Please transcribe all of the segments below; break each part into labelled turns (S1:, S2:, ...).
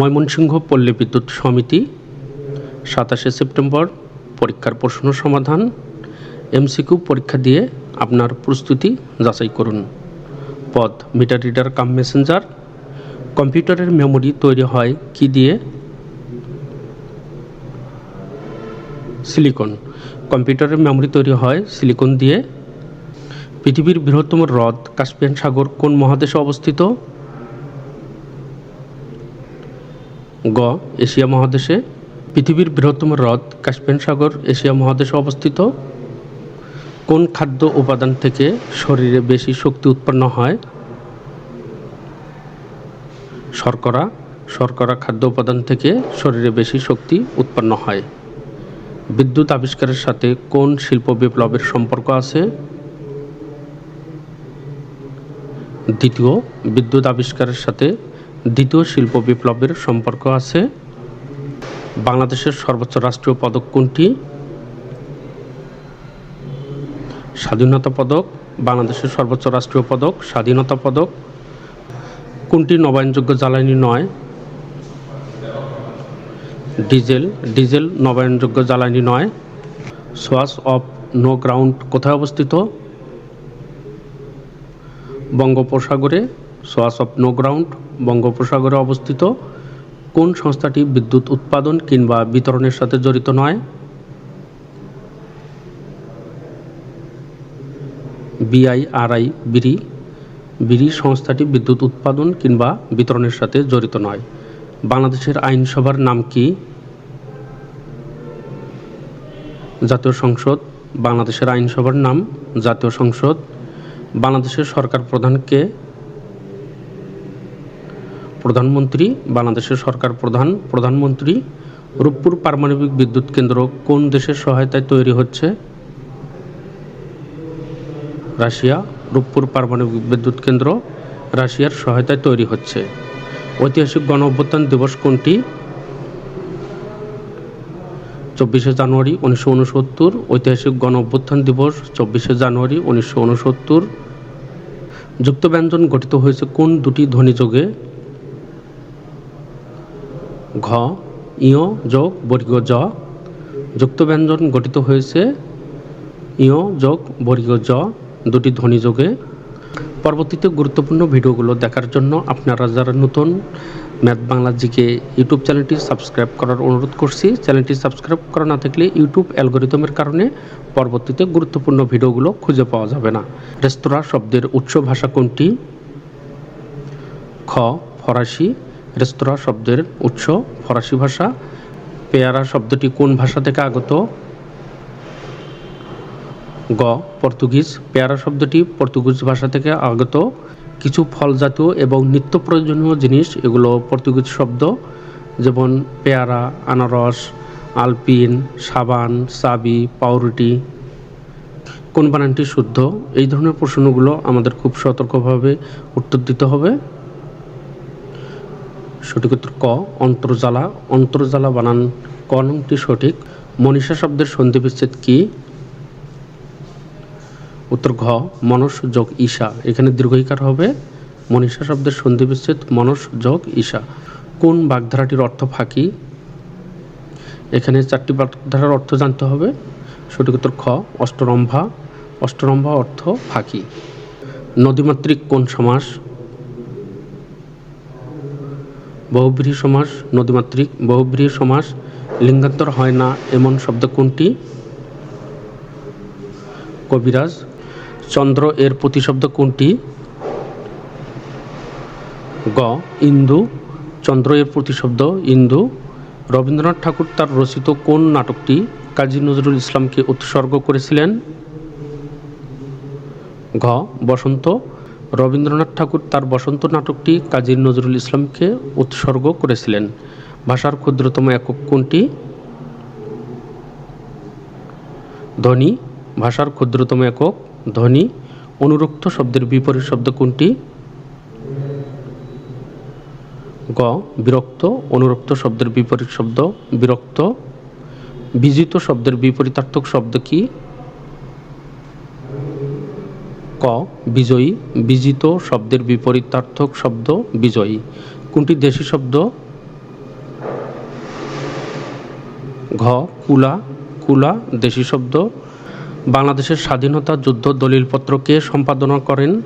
S1: ময়মনসিংহ পল্লী বিদ্যুৎ সমিতি, সাতাশে সেপ্টেম্বর পরীক্ষার প্রশ্ন সমাধান, এমসিকিউ পরীক্ষা দিয়ে আপনার প্রস্তুতি যাচাই করুন। পদ মিটার রিডার কাম মেসেঞ্জার, কম্পিউটারের মেমোরি তৈরি হয় কি দিয়ে? সিলিকন, কম্পিউটারের মেমোরি তৈরি হয় সিলিকন দিয়ে। পৃথিবীর বৃহত্তম হ্রদ কাস্পিয়ান সাগর কোন মহাদেশে অবস্থিত? গ, এশিয়া মহাদেশে পৃথিবীর বৃহত্তম হ্রদ কাস্পিয়ান সাগর এশিয়া মহাদেশে অবস্থিত। কোন খাদ্য উপাদান থেকে শরীরে বেশি শক্তি উৎপন্ন হয়? শর্করা শর্করা খাদ্য উপাদান থেকে শরীরে বেশি শক্তি উৎপন্ন হয়। বিদ্যুৎ আবিষ্কারের সাথে কোন শিল্প বিপ্লবের সম্পর্ক আছে? দ্বিতীয়, বিদ্যুৎ আবিষ্কারের সাথে দ্বিতীয় শিল্প বিপ্লবের সম্পর্ক আছে। বাংলাদেশের সর্বোচ্চ রাষ্ট্রীয় পদক কোনটি? স্বাধীনতা পদক, বাংলাদেশের সর্বোচ্চ রাষ্ট্রীয় পদক, স্বাধীনতা পদক। কোনটি নবায়নযোগ্য জ্বালানি নয়? ডিজেল ডিজেল নবায়নযোগ্য জ্বালানি নয়। সোয়াস অফ নো গ্রাউন্ড কোথায় অবস্থিত? বঙ্গোপসাগরে। সোয়াস অফ নো গ্রাউন্ড, বঙ্গোপসাগরে অবস্থিত। কোন সংস্থাটি বিদ্যুৎ উৎপাদন কিংবা বিতরণের সাথে জড়িত নয়? বিআইআরআই, বিড়ি। বিড়ি সংস্থাটি বিদ্যুৎ উৎপাদন কিংবা বিতরণের সাথে জড়িত নয়। বাংলাদেশের আইনসভার নাম কি? জাতীয় সংসদ। বাংলাদেশের আইনসভার নাম জাতীয় সংসদ। বাংলাদেশের সরকার প্রধানকে প্রধানমন্ত্রী, বাংলাদেশের সরকার প্রধান, প্রধানমন্ত্রী, রূপপুর পারমাণবিক বিদ্যুৎ কেন্দ্র কোন দেশের সহায়তায় তৈরি হচ্ছে? রাশিয়া, রূপপুর পারমাণবিক বিদ্যুৎ কেন্দ্র রাশিয়ার সহায়তায় তৈরি হচ্ছে। ঐতিহাসিক গণ অভ্যুত্থান দিবস কোনটি? চব্বিশে জানুয়ারি উনিশশো উনসত্তর, ঐতিহাসিক গণ অভ্যুত্থান দিবস চব্বিশে জানুয়ারি উনিশশো উনসত্তর। যুক্ত ব্যঞ্জন গঠিত হয়েছে কোন দুটি ধ্বনিযোগে ঘ, ইয়, যোগ বর্গ জ যুক্ত ব্যঞ্জন গঠিত হয়েছে। ইয়, যোগ বর্গ জ দুটি ধ্বনি যোগে। পরবর্তীতে গুরুত্বপূর্ণ ভিডিওগুলো দেখার জন্য আপনারা যারা নতুন ম্যাথ বাংলা জিকে ইউটিউব চ্যানেলটি সাবস্ক্রাইব করার অনুরোধ করছি। চ্যানেলটি সাবস্ক্রাইব করা না থাকলে ইউটিউব অ্যালগোরিদমের কারণে পরবর্তীতে গুরুত্বপূর্ণ ভিডিওগুলো খুঁজে পাওয়া যাবে না। রেস্তোরাঁ শব্দের উৎস ভাষা কোনটি? খ, ফরাসি। রেস্তোরাঁ শব্দের উৎস ফরাসি ভাষা। পেয়ারা শব্দটি কোন ভাষা থেকে আগত? গ, পর্তুগিজ। পেয়ারা শব্দটি পর্তুগিজ ভাষা থেকে আগত। কিছু ফল জাতীয় এবং নিত্য প্রয়োজনীয় জিনিস, এগুলো পর্তুগিজ শব্দ, যেমন পেয়ারা, আনারস, আলপিন, সাবান চাবি পাউরুটি। কোন বানানটি শুদ্ধ? এই ধরনের প্রশ্নগুলো আমাদের খুব সতর্কভাবে উত্তর দিতে হবে। সঠিক উত্তর ক, অন্তর্জালা। অন্তর্জালা বানান ক নংটি সঠিক। মনীষা শব্দের সন্ধি বিচ্ছেদ কি? উত্তর ঘ, মনস যোগ ঈশা। এখানে দীর্ঘইকার হবে। মনীষা শব্দের সন্ধি বিচ্ছেদ, মনস যোগ ঈশা। কোন বাগধারাটির অর্থ ফাঁকি? এখানে চারটি বাগধারার অর্থ জানতে হবে। সঠিক উত্তর খ, অষ্টরম্ভা। অষ্টরম্ভা অর্থ ফাঁকি। নদীমাতৃক কোন সমাস? বহুব্রীহি সমাস, নদীমাতৃক, বহুব্রীহি সমাস, লিঙ্গান্তর হয় না এমন শব্দ কোনটি? কবিরাজ, চন্দ্র এর প্রতিশব্দ কোনটি? গ, ইন্দু, চন্দ্র এর প্রতিশব্দ ইন্দু। রবীন্দ্রনাথ ঠাকুর তার রচিত কোন নাটকটি কাজী নজরুল ইসলামকে উৎসর্গ করেছিলেন? ঘ, বসন্ত রবীন্দ্রনাথ ঠাকুর তার বসন্ত নাটকটি কাজী নজরুল ইসলামকে উৎসর্গ করেছিলেন। ভাষার ক্ষুদ্রতম একক কোনটি? ধ্বনি, ভাষার ক্ষুদ্রতম একক ধ্বনি, অনুরক্ত শব্দের বিপরীত শব্দ কোনটি? গ, বিরক্ত, অনুরক্ত শব্দের বিপরীত শব্দ, বিরক্ত, বিজিত শব্দের বিপরীতার্থক শব্দ কি? ক, বিজয়ী, বিজিত শব্দের বিপরীতার্থক শব্দ, বিজয়ী। কোনটি দেশি শব্দ? ঘ, কুলা কুলা দেশি শব্দ। বাংলাদেশের স্বাধীনতা যুদ্ধ দলিলপত্র কে সম্পাদনা করেন?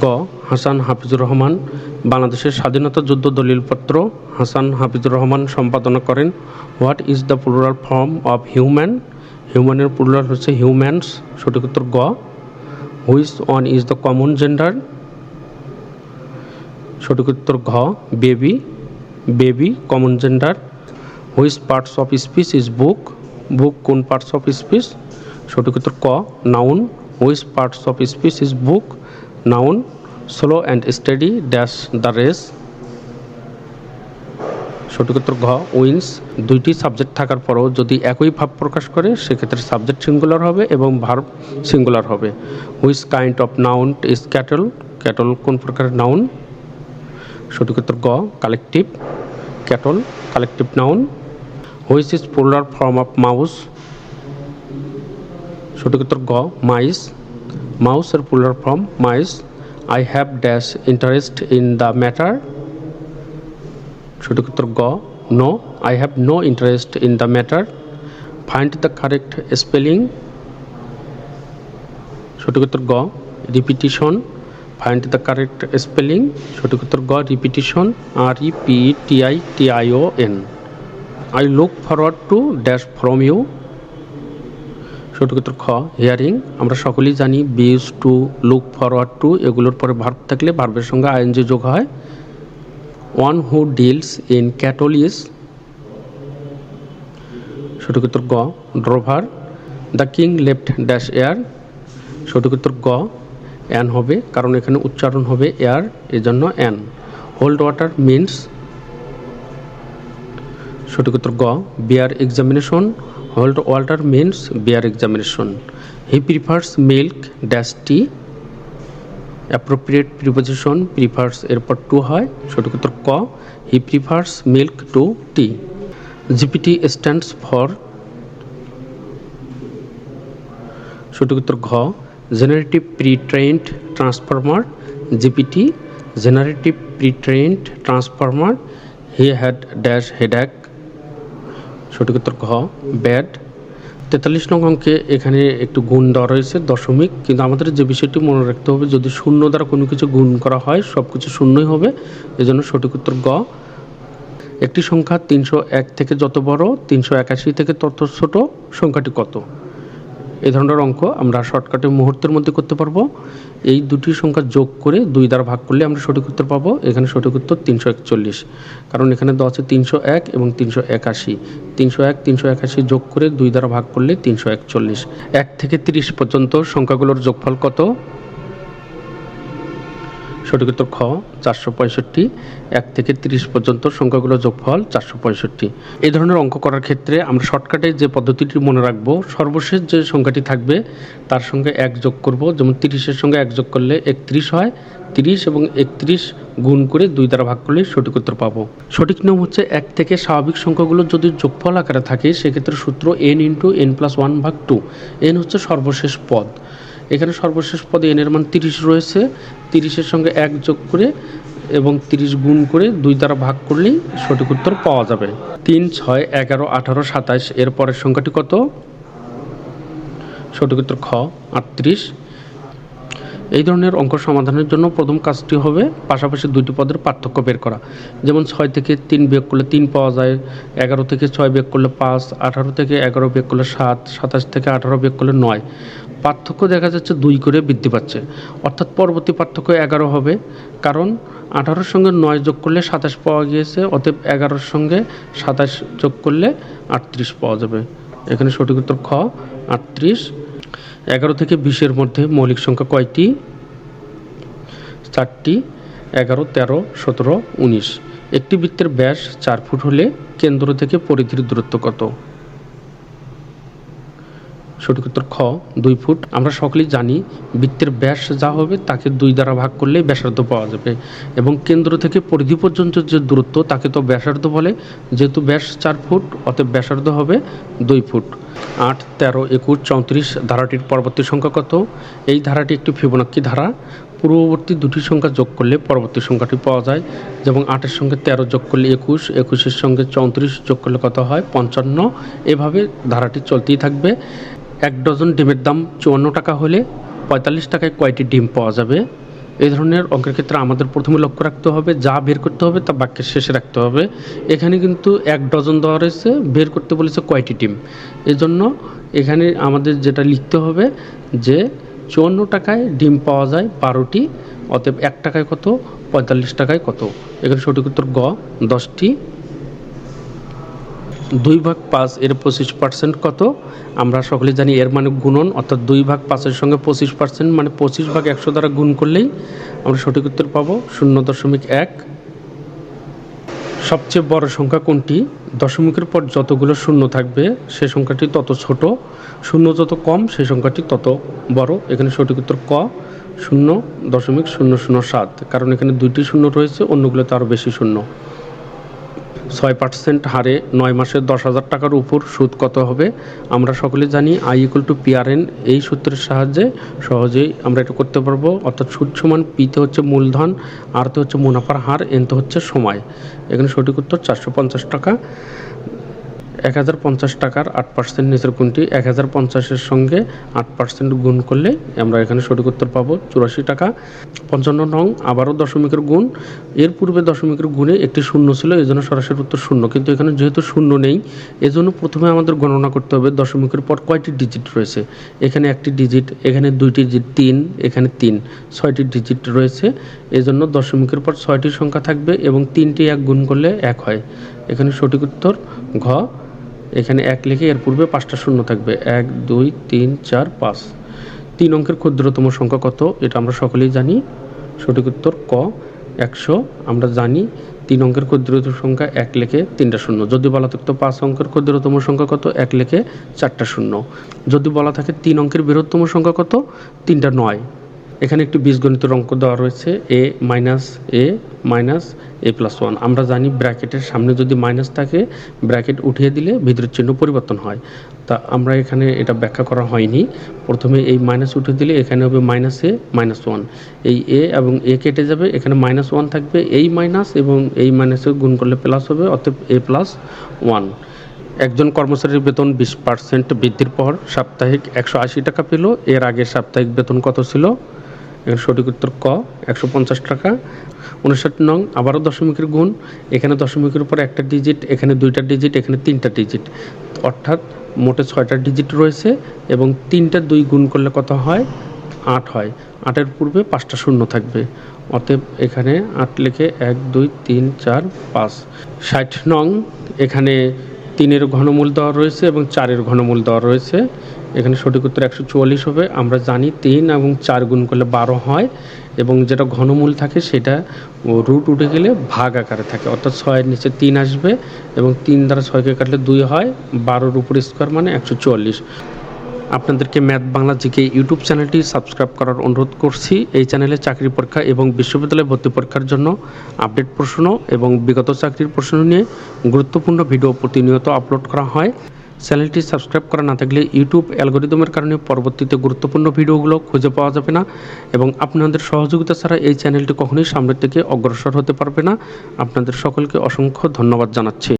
S1: গ, হাসান হাফিজুর রহমান। বাংলাদেশের স্বাধীনতা যুদ্ধ দলিলপত্র হাসান হাফিজুর রহমান সম্পাদনা করেন। What is the plural form of human হিউম্যানের plural হচ্ছে হিউম্যানস সঠিক উত্তর গ। Which one is the common gender সঠিক উত্তর ঘ baby baby common gender which parts of speech is book book কোন পার্টস অফ স্পিচ সঠিক উত্তর ক noun which parts of speech is book noun slow and steady dash the race সঠিক উত্তর ঘ উইন্স দুইটি সাবজেক্ট থাকার পরও যদি একই ভাব প্রকাশ করে, সেক্ষেত্রে সাবজেক্ট সিঙ্গুলার হবে এবং ভার্ব সিঙ্গুলার হবে। Which kind of noun is cattle cattle কোন প্রকারের নাউন সঠিক উত্তর গ collective cattle collective noun which is plural form of mouse সঠিক উত্তর গ মাইস মাউসের plural form mice I have dash interest in the matter সঠিক উত্তর গ no I have no interest in the matter find the correct spelling সঠিক উত্তর গ repetition find the correct spelling সঠিক উত্তর গ repetition R E P T I T I O N I look forward to dash from you সঠিক উত্তর খ hearing আমরা সকলেই জানি be used to look forward to এগুলোর পরে ভার্ব থাকলে ভার্বের সঙ্গে আইএনজি যোগ হয়। One who deals in cattle is সঠিক উত্তর গ drover the king left dash heir সঠিক উত্তর গ অ্যান হবে কারণ এখানে উচ্চারণ হবে এয়ার এজন্য অ্যান হোল্ড ওয়াটার মিন্স সঠিক উত্তর গ bear examination hold water means bear examination he prefers milk dash tea appropriate preposition prefers এরপর টু হয় সঠিক উত্তর ক। He prefers milk to tea GPT stands for সঠিক উত্তর ঘ। Generative pre trained transformer GPT generative pre trained transformer he had dash headache সঠিক উত্তর ঘ। ব্যাড তেতাল্লিশ নং অঙ্কে এখানে একটু গুণ দেওয়া রয়েছে দশমিক, কিন্তু আমাদের যে বিষয়টি মনে রাখতে হবে, যদি শূন্য দ্বারা কোনো কিছু গুণ করা হয় সব কিছু শূন্যই হবে। এজন্য সঠিক উত্তর গ। একটি সংখ্যা তিনশো এক থেকে যত বড়, তিনশো একাশি থেকে তত ছোট, সংখ্যাটি কত? এই ধরনের অঙ্ক আমরা শর্টকাটে মুহূর্তের মধ্যে করতে পারব। এই দুটি সংখ্যা যোগ করে দুই দ্বারা ভাগ করলে আমরা সঠিক উত্তর পাবো। এখানে সঠিক উত্তর তিনশো একচল্লিশ। কারণ এখানে দশে তিনশো এক এবং তিনশো একাশি। তিনশো এক, তিনশো একাশি যোগ করে দুই দ্বারা ভাগ করলে তিনশো একচল্লিশ। এক থেকে তিরিশ পর্যন্ত সংখ্যাগুলোর যোগফল কত? সঠিক উত্তর খ, চারশো পঁয়ষট্টি, এক থেকে তিরিশ পর্যন্ত সংখ্যাগুলো যোগফল চারশো পঁয়ষট্টি। এই ধরনের অঙ্ক করার ক্ষেত্রে আমরা শর্টকাটে যে পদ্ধতিটি মনে রাখব, সর্বশেষ যে সংখ্যাটি থাকবে, তার সঙ্গে এক যোগ করব। যেমন তিরিশের সঙ্গে এক যোগ করলে একত্রিশ হয়, তিরিশ এবং একত্রিশ গুণ করে দুই দ্বারা ভাগ করলে সঠিক উত্তর পাবো। সঠিক নিয়ম হচ্ছে এক থেকে স্বাভাবিক সংখ্যাগুলো যদি যোগফল আকারে থাকে, সেক্ষেত্রে সূত্র N into N plus one ভাগ টু এন হচ্ছে সর্বশেষ পদ। এখানে সর্বশেষ পদে এনের মান তিরিশ রয়েছে। তিরিশের সঙ্গে এক যোগ করে এবং তিরিশ গুণ করে দুই দ্বারা ভাগ করলেই সঠিক উত্তর পাওয়া যাবে। তিন, ছয়, এগারো, আঠারো সাতাশ এর পরের সংখ্যাটি কত? সঠিক উত্তর খ, আটত্রিশ। এই ধরনের অঙ্ক সমাধানের জন্য প্রথম কাজটি হবে পাশাপাশি দুইটি পদের পার্থক্য বের করা। যেমন ছয় থেকে তিন বিয়োগ করলে তিন পাওয়া যায়, এগারো থেকে ছয় বিয়োগ করলে পাঁচ, আঠারো থেকে এগারো বিয়োগ করলে সাত, সাতাশ থেকে আঠারো বিয়োগ করলে নয়। পার্থক্য দেখা যাচ্ছে দুই করে বৃদ্ধি পাচ্ছে। অর্থাৎ পরবর্তী পার্থক্য এগারো হবে। কারণ আঠারোর সঙ্গে নয় যোগ করলে সাতাশ পাওয়া গিয়েছে, অতএব এগারোর সঙ্গে সাতাশ যোগ করলে আটত্রিশ পাওয়া যাবে। এখানে সঠিক উত্তর খ, আটত্রিশ। এগারো থেকে বিশের মধ্যে মৌলিক সংখ্যা কয়টি? চারটি। এগারো, তেরো, সতেরো, উনিশ। একটি বৃত্তের ব্যাস চার ফুট হলে কেন্দ্র থেকে পরিধির দূরত্ব কত? সঠিক উত্তর খ, দুই ফুট। আমরা সকলেই জানি বৃত্তের ব্যাস যা হবে তাকে দুই দ্বারা ভাগ করলে ব্যাসার্ধ পাওয়া যাবে। এবং কেন্দ্র থেকে পরিধি পর্যন্ত যে দূরত্ব, তাকে তো ব্যাসার্ধ বলে। যেহেতু ব্যাস চার ফুট, অতএব ব্যাসার্ধ হবে দুই ফুট। আট, তেরো, একুশ, চৌত্রিশ, ধারাটির পরবর্তী সংখ্যা কত? এই ধারাটি একটি ফিবোনাক্কি ধারা। পূর্ববর্তী দুটি সংখ্যা যোগ করলে পরবর্তী সংখ্যাটি পাওয়া যায়। যেমন আটের সঙ্গে তেরো যোগ করলে একুশ, একুশের সঙ্গে চৌত্রিশ যোগ করলে কত হয়? পঞ্চান্ন। এভাবে ধারাটি চলতেই থাকবে। এক ডজন ডিমের দাম চুয়ান্ন টাকা হলে পঁয়তাল্লিশ টাকায় কয়টি ডিম পাওয়া যাবে? এই ধরনের অঙ্কের ক্ষেত্রে আমাদের প্রথমে লক্ষ্য রাখতে হবে, যা বের করতে হবে তা বাক্যের শেষে রাখতে হবে। এখানে কিন্তু এক ডজন দেওয়া রয়েছে, বের করতে বলেছে কয়টি ডিম। এই জন্য এখানে আমাদের যেটা লিখতে হবে যে চুয়ান্ন টাকায় ডিম পাওয়া যায় বারোটি, অতএব এক টাকায় কত, পঁয়তাল্লিশ টাকায় কত? এখানে সঠিক উত্তর গ, দশটি। দুই ভাগ পাঁচ এর পঁচিশ পার্সেন্ট কত? আমরা সকলে জানি এর মানে গুণন, অর্থাৎ দুই ভাগ পাঁচের সঙ্গে পঁচিশ পার্সেন্ট মানে পঁচিশ ভাগ একশো দ্বারা গুণ করলেই আমরা সঠিক উত্তর পাবো শূন্য দশমিক এক। সবচেয়ে বড় সংখ্যা কোনটি? দশমিকের পর যতগুলো শূন্য থাকবে, সে সংখ্যাটি তত ছোট। শূন্য যত কম সেই সংখ্যাটি তত বড়। এখানে সঠিক উত্তর ক, শূন্য দশমিক শূন্য শূন্য সাত। কারণ এখানে দুইটি শূন্য রয়েছে, অন্যগুলোতে আরও বেশি শূন্য। ছয় পার্সেন্ট হারে নয় মাসে দশ হাজার টাকার উপর সুদ কত হবে? আমরা সকলে জানি আই ইকুয়াল টু পিআরএন এই সূত্রের সাহায্যে সহজেই আমরা এটা করতে পারব। অর্থাৎ সুদ সমান পিতে হচ্ছে মূলধন আর তো হচ্ছে মুনাফার হার এনতে হচ্ছে সময়। এখানে সঠিক উত্তর চারশো পঞ্চাশ টাকা। এক হাজার পঞ্চাশ টাকার আট পার্সেন্ট নিচের কোনটি? এক হাজার পঞ্চাশের সঙ্গে আট পার্সেন্ট গুণ করলে আমরা এখানে সঠিক উত্তর পাবো চুরাশি টাকা। পঞ্চান্ন নং, আবারও দশমিকের গুণ। এর পূর্বে দশমিকের গুণে একটি শূন্য ছিল, এই জন্য সরাসরি উত্তর শূন্য। কিন্তু এখানে যেহেতু শূন্য নেই, এজন্য প্রথমে আমাদের গণনা করতে হবে দশমিকের পর কয়টি ডিজিট রয়েছে। এখানে একটি ডিজিট এখানে দুইটি ডিজিট তিন, এখানে তিন, ছয়টি ডিজিট রয়েছে। এজন্য দশমিকের পর ছয়টি সংখ্যা থাকবে এবং তিনটি এক গুণ করলে এক হয়। এখানে সঠিক উত্তর ঘ এখানে এক লিখে এর পূর্বে পাঁচটা শূন্য থাকবে। এক, দুই, তিন, চার, পাঁচ। তিন অঙ্কের ক্ষুদ্রতম সংখ্যা কত? এটা আমরা সকলেই জানি। সঠিক উত্তর ক, একশো। আমরা জানি তিন অঙ্কের ক্ষুদ্রতম সংখ্যা এক লেখে তিনটা শূন্য। যদি বলা থাকতো পাঁচ অঙ্কের ক্ষুদ্রতম সংখ্যা কত? এক লেখে চারটা শূন্য। যদি বলা থাকে তিন অঙ্কের বৃহত্তম সংখ্যা কত? তিনটা নয়। এখানে একটি বীজগণিতের অঙ্ক দেওয়া রয়েছে A minus A minus A plus one আমরা জানি ব্র্যাকেটের সামনে যদি মাইনাস থাকে, ব্র্যাকেট উঠিয়ে দিলে ভিতরের চিহ্ন পরিবর্তন হয়। তা আমরা এখানে এটা ব্যাখ্যা করা হয়নি। প্রথমে এই মাইনাস উঠে দিলে এখানে হবে মাইনাস এ মাইনাস ওয়ান এই এ এবং এ কেটে যাবে, এখানে মাইনাস ওয়ান থাকবে, এই মাইনাস এবং এই মাইনাসে গুণ করলে প্লাস হবে, অতএব এ প্লাস ওয়ান একজন কর্মচারীর বেতন বিশ পার্সেন্ট বৃদ্ধির পর সাপ্তাহিক একশো আশি টাকা পেল, এর আগে সাপ্তাহিক বেতন কত ছিল? এর সঠিক উত্তর ক, একশো পঞ্চাশ টাকা। উনষাট নং, আবারও দশমিকের গুণ। এখানে দশমিকের উপর একটা ডিজিট এখানে দুইটা ডিজিট এখানে তিনটা ডিজিট অর্থাৎ মোটে ছয়টা ডিজিট রয়েছে এবং তিনটা দুই গুণ করলে কত হয়? আট হয়। আটের পূর্বে পাঁচটা শূন্য থাকবে। অতএব এখানে আট লিখে এক, দুই, তিন, চার, পাঁচ। ষাট নং, এখানে তিনের ঘনমূল দেওয়া রয়েছে এবং চারের ঘনমূল দেওয়া রয়েছে। এখানে সঠিক উত্তর একশো চুয়াল্লিশ হবে। আমরা জানি তিন এবং চার গুণ করলে বারো হয় এবং যেটা ঘনমূল থাকে সেটা রুট উঠে গেলে ভাগ আকারে থাকে। অর্থাৎ ছয়ের নিচে তিন আসবে এবং তিন দ্বারা ছয়কে কাটলে দুই হয়। বারোর উপর স্কোয়ার মানে একশো চুয়াল্লিশ। আপনাদেরকে ম্যাথ বাংলা জিকে ইউটিউব চ্যানেলটি সাবস্ক্রাইব করার অনুরোধ করছি। এই চ্যানেলে চাকরি পরীক্ষা এবং বিশ্ববিদ্যালয় ভর্তি পরীক্ষার জন্য আপডেট প্রশ্ন এবং বিগত চাকরির প্রশ্ন নিয়ে গুরুত্বপূর্ণ ভিডিও প্রতিনিয়ত আপলোড করা হয়। চ্যানেলটি সাবস্ক্রাইব করা না থাকলে ইউটিউব অ্যালগোরিদমের কারণে পরবর্তীতে গুরুত্বপূর্ণ ভিডিওগুলো খুঁজে পাওয়া যাবে না এবং আপনাদের সহযোগিতা ছাড়া এই চ্যানেলটি কখনোই সামনের থেকে অগ্রসর হতে পারবে না। আপনাদের সকলকে অসংখ্য ধন্যবাদ জানাচ্ছি।